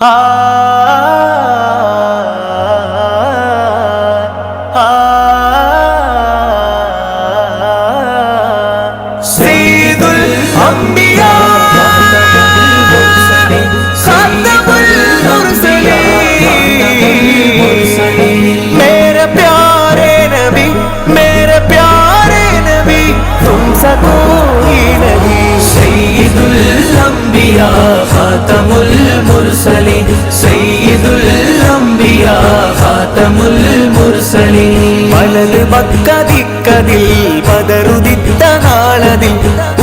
ஆ मेरे प्यारे नबी मेरे प्यारे नबी तुम सको المرسلين سيد الأنبياء خاتم المرسلين മലത് മക്കതിക്കതിൽ പതറുതിത്ത നാളതിൽ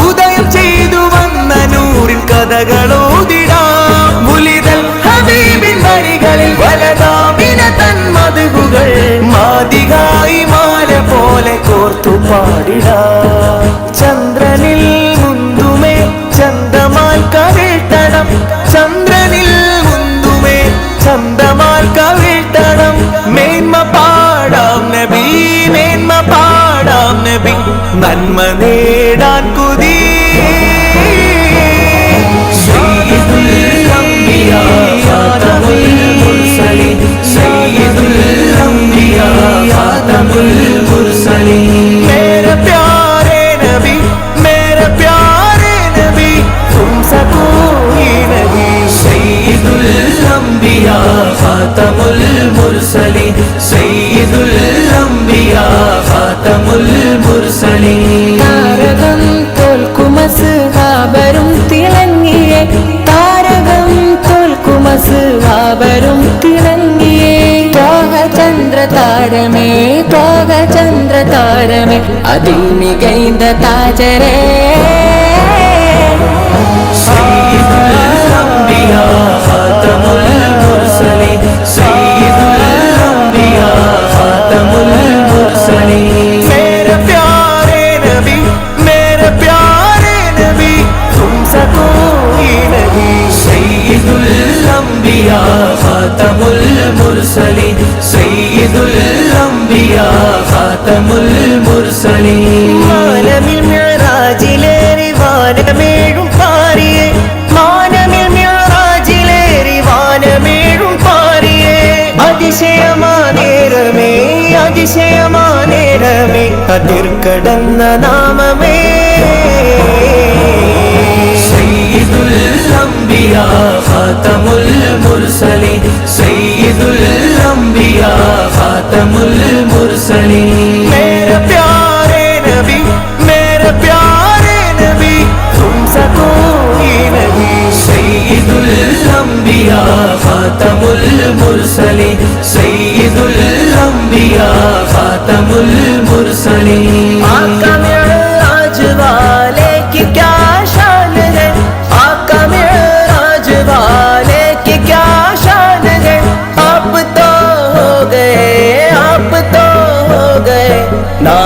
ഉദയം ചെയ്തു വന്ന നൂറിൻ കഥകളോതിടാം മുലിതൽ ഹബീബിൻ വരികളിൽ വലതാമിന തന്മതുകുകൾ മാതികായി മാല പോലെ കോർത്തു പാടിടാം മേന്മ പാടാം നബി മേന്മ പാടാം നബി നന്മ നേടാൻ കുതി मेरे प्यारे नबी मेरे प्यारे नबी तुमसे कोई नहीं सैदुल خاتم المرسلين سيد الأنبياء خاتم المرسلين താരകം തോൽക്കുമസ് ഹാബരും തിളങ്ങിയേ താരകം തോൽക്കുമസ് ഹാബരും തിളങ്ങിയേ ത്വാഹ ചന്ദ്ര താരമേ ത്വാഹ ചന്ദ്ര താരമേ അതിൽ മികൈന്ത താജരേ الأنبياء خاتم المرسلين سيد الأنبياء خاتم المرسلين മാനമിൽ മിഴറാജിലേറി വാനമേഴും പാറിയേ മാനമിൽ മിഴറാജിലേറി വാനമേഴും പാറിയേ അതിശയമാ നേരമേ അതിശയമാ നേരമേ അതിർക്കടന്ന നാമമേ காத்தமுல் முர்சலி செய்துல் அம்பியா காத்தமுல் முர்சலி மேர பியாரே நபி மேர பியாரே நபி தும் சகோயி நபி செய்துல் அம்பியா காத்தமுல் முர்சலி செய்துல் அம்பியா காத்தமுல் முர்சலி ஆக்கமே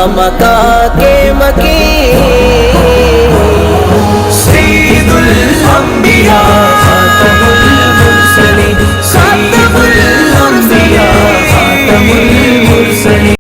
مکہ کے مکی سید الانبیاء